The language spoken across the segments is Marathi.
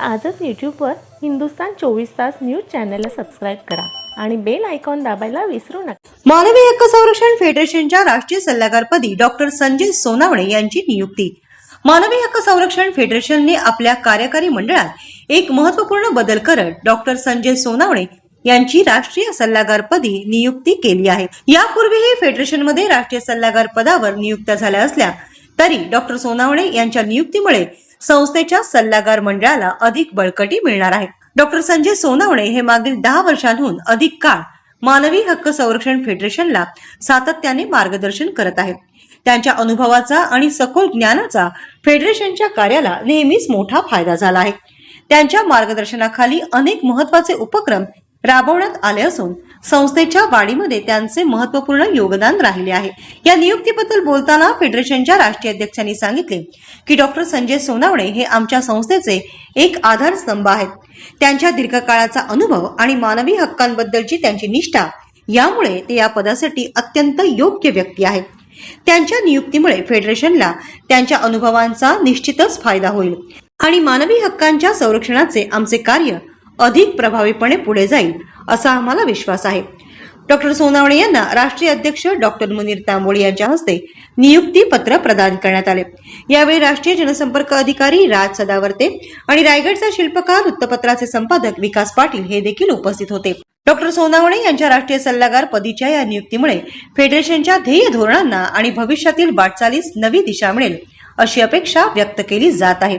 आजच यूट्यूबवर हिंदुस्तान चोवीस तास न्यूज चॅनलला सबस्क्राईब करा आणि बेल आयकॉन दाबायला विसरू नका. मानवी हक्क संरक्षण फेडरेशनच्या राष्ट्रीय सल्लागारपदी डॉक्टर संजय सोनावणे यांची नियुक्ती. मानवी हक्क संरक्षण फेडरेशनने आपल्या कार्यकारी मंडळात एक महत्त्वपूर्ण बदल करत डॉक्टर संजय सोनावणे यांची राष्ट्रीय सल्लागारपदी नियुक्ती केली आहे. यापूर्वीही फेडरेशनमध्ये राष्ट्रीय सल्लागार पदावर नियुक्त झाल्या असल्या तरी डॉक्टर सोनावणे यांच्या नियुक्तीमुळे संस्थेच्या सल्लागार मंडळाला अधिक बळकटी मिळणार आहे. डॉक्टर संजय सोनावणे हे मागील दहा वर्षांहून अधिक काळ मानवी हक्क संरक्षण फेडरेशनला सातत्याने मार्गदर्शन करत आहेत. त्यांच्या अनुभवाचा आणि सखोल ज्ञानाचा फेडरेशनच्या कार्याला नेहमीच मोठा फायदा झाला आहे. त्यांच्या मार्गदर्शनाखाली अनेक महत्त्वाचे उपक्रम राबवण्यात आले असून संस्थेच्या वाढीमध्ये त्यांचे महत्त्वपूर्ण योगदान राहिले आहे. या नियुक्तीबद्दल बोलताना फेडरेशनच्या राष्ट्रीय अध्यक्षांनी सांगितले की डॉक्टर संजय सोनावणे हे आमच्या संस्थेचे एक आधारस्तंभ आहेत. त्यांच्या दीर्घकाळाचा अनुभव आणि मानवी हक्कांबद्दलची त्यांची निष्ठा यामुळे ते या पदासाठी अत्यंत योग्य व्यक्ती आहेत. त्यांच्या नियुक्तीमुळे फेडरेशनला त्यांच्या अनुभवांचा निश्चितच फायदा होईल आणि मानवी हक्कांच्या संरक्षणाचे आमचे कार्य अधिक प्रभावीपणे पुढे जाईल असा आम्हाला विश्वास आहे. डॉक्टर सोनावणे यांना राष्ट्रीय अध्यक्ष डॉक्टर मुनीर तांबोळी यांच्या हस्ते नियुक्ती पत्र प्रदान करण्यात आले. यावेळी राष्ट्रीय जनसंपर्क अधिकारी राज सदावर्ते आणि रायगडचा शिल्पकार वृत्तपत्राचे संपादक विकास पाटील हे देखील उपस्थित होते. डॉक्टर सोनावणे यांच्या राष्ट्रीय सल्लागार पदीच्या या नियुक्तीमुळे फेडरेशनच्या ध्येय धोरणांना आणि भविष्यातील वाटचालीस नवी दिशा मिळेल अशी अपेक्षा व्यक्त केली जात आहे.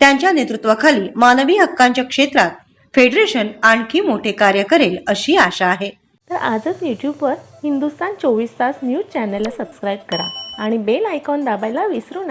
त्यांच्या नेतृत्वाखाली मानवी हक्कांच्या क्षेत्रात फेडरेशन आणखी मोठे कार्य करेल अशी आशा आहे. तर आजच यूट्यूबवर हिंदुस्तान चोवीस तास न्यूज चॅनलला सबस्क्राईब करा आणि बेल आयकॉन दाबायला विसरू नका.